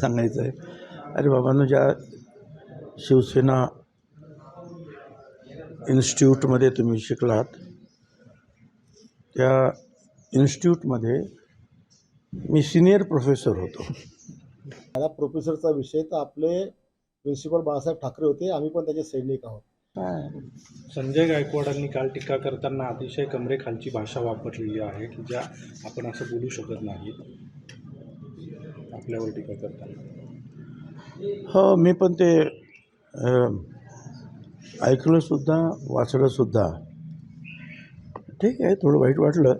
त्यांना सांगायचं आहे अरे बाबांनो ज्या शिवसेना इन्स्टिट्यूटमध्ये तुम्ही शिकलात त्या इन्स्टिट्यूटमध्ये मी सिनियर प्रोफेसर होतो. मला प्रोफेसरचा विषय तर आपले प्रिन्सिपल बाळासाहेब ठाकरे होते आम्ही पण त्याचे सैनिक आहोत. संजय गायकवाडांनी काल टीका करताना अतिशय कमरेखालची भाषा वापरलेली आहे की ज्या आपण असं बोलू शकत नाही. आपल्यावर टीका करताना हो मी पण ते ऐकलंसुद्धा वाचलंसुद्धा. ठीक आहे थोडं वाईट वाटलं.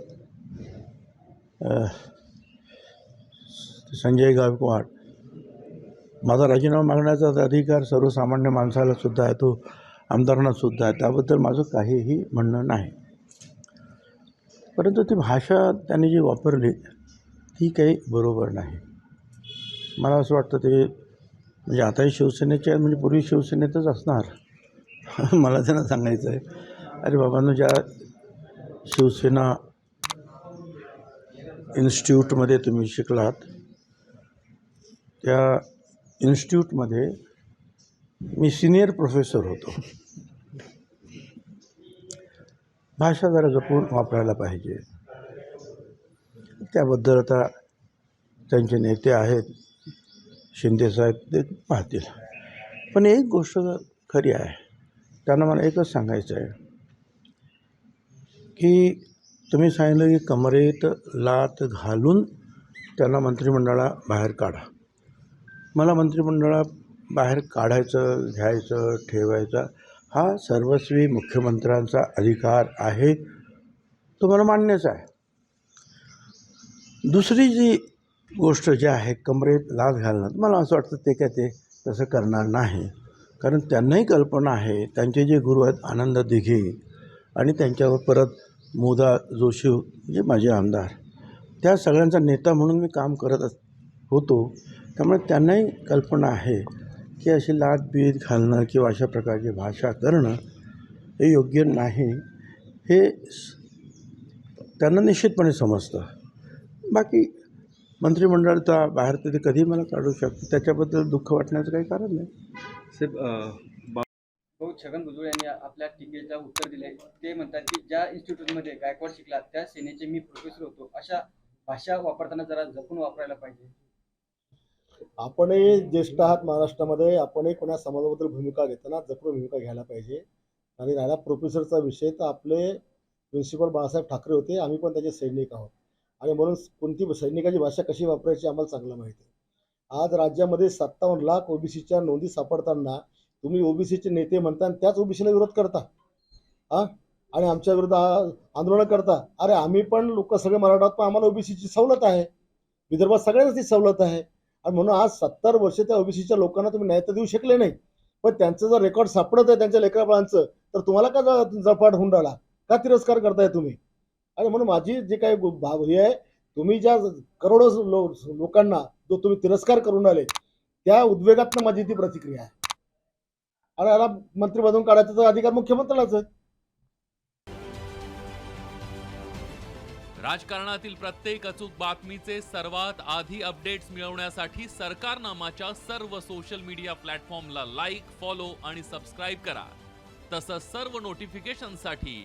संजय गायकवाड. माझा राजीनामा मागण्याचा अधिकार सर्वसामान्य माणसाला सुद्धा आहे तो आमदारांना सुद्धा आहे. त्याबद्दल माझं काहीही म्हणणं नाही. परंतु ती भाषा त्यांनी जी वापरली ती काही बरोबर नाही. मला असं वाटतं ते म्हणजे आताही शिवसेनेचे म्हणजे पूर्वी शिवसेनेतच असणार. मला त्यांना सांगायचं आहे. अरे बाबांनो ज्या शिवसेना इन्स्टिट्यूटमध्ये तुम्ही शिकलात त्या इन्स्टिट्यूटमध्ये मी सिनियर प्रोफेसर होतो. भाषा जरा जपून वापरायला पाहिजे. त्याबद्दल आता त्यांचे नेते आहेत. शिंदेसाहेब ते पाहतील. पण एक गोष्ट खरी आहे. त्यांना मला एकच सांगायचं आहे. की तुम्ही सांगितलं की कमरेत लात घालून त्यांना मंत्रिमंडळा बाहेर काढा. मला मंत्रिमंडळा बाहेर काढायचं घ्यायचं ठेवायचं हा सर्वस्वी मुख्यमंत्र्यांचा अधिकार आहे. तो मला मान्यच आहे. दुसरी जी गोष्ट जी आहे कमरेत लाच घालणं मला असं वाटतं ते काय ते तसं करणार नाही. कारण त्यांनाही कल्पना आहे त्यांचे जे गुरु आहेत आनंद दिघे आणि त्यांच्यावर परत मोदा जोशी जे माझे आमदार. त्या सगळ्यांचा नेता म्हणून मी काम करत अस होतो. त्यामुळे त्यांनाही कल्पना आहे की अशी लाद बीत घालणं किंवा अशा प्रकारची भाषा करणं हे योग्य नाही. हे त्यांना निश्चितपणे समजतं. बाकी मंत्रिमंडळाचा बाहेर ते कधी मला काढू शकतो? त्याच्याबद्दल दुःख वाटण्याचं काही कारण नाही. भाऊ छगन भुजबळ यांनी आपल्या टीकेला उत्तर दिले ते म्हणतात की ज्या इन्स्टिट्यूटमध्ये गायकवाड शिकला त्या सेनेचे मी प्रोफेसर होतो. अशा भाषा वापरताना जरा जपून वापरायला पाहिजे. आपणही ज्येष्ठ आहात महाराष्ट्रामध्ये. आपणही कोणा समाजाबद्दल भूमिका घेताना जपून भूमिका घ्यायला पाहिजे. आणि राहिला प्रोफेसरचा विषय तर आपले प्रिन्सिपल बाळासाहेब ठाकरे होते. आम्ही पण त्याचे सैनिक आहोत. आणि म्हणून कोणती सैनिकाची भाषा कशी वापरायची आम्हाला चांगलं माहिती आहे. आज राज्यामध्ये सत्तावन्न लाख ओबीसीच्या नोंदी सापडताना तुम्ही ओबीसीचे नेते म्हणता आणि त्याच ओबीसीला विरोध करता. हां? आणि आमच्या विरुद्ध आंदोलनं करता. अरे आम्ही पण लोक सगळे मराठा आहोत पण आम्हाला ओबीसीची सवलत आहे. विदर्भात सगळ्यांनाच ती सवलत आहे. आणि म्हणून आज सत्तर वर्ष त्या ओबीसीच्या लोकांना तुम्ही न्याय तर देऊ शकले नाही. पण त्यांचं जर रेकॉर्ड सापडत आहे त्यांच्या लेकराबाळांचं तर तुम्हाला का जळपाट जपाट होऊन राहिला? का तिरस्कार करताय तुम्ही? आणि म्हणून माझी जे काही भाव हे आहे तुम्ही ज्या करोडो लो लोकांना जो तुम्ही तिरस्कार करून आले त्या उद्वेगातनं माझी ती प्रतिक्रिया आहे. आणि याला मंत्री बनवून काढायचा अधिकार मुख्यमंत्र्यालाच आहे राजकारणातील प्रत्येक अचूक बातमीचे सर्वात आधी अपडेट्स मिळवण्यासाठी सरकारनामाच्या सर्व सोशल मीडिया प्लॅटफॉर्मला लाईक फॉलो आणि सबस्क्राईब करा. तसंच सर्व नोटिफिकेशनसाठी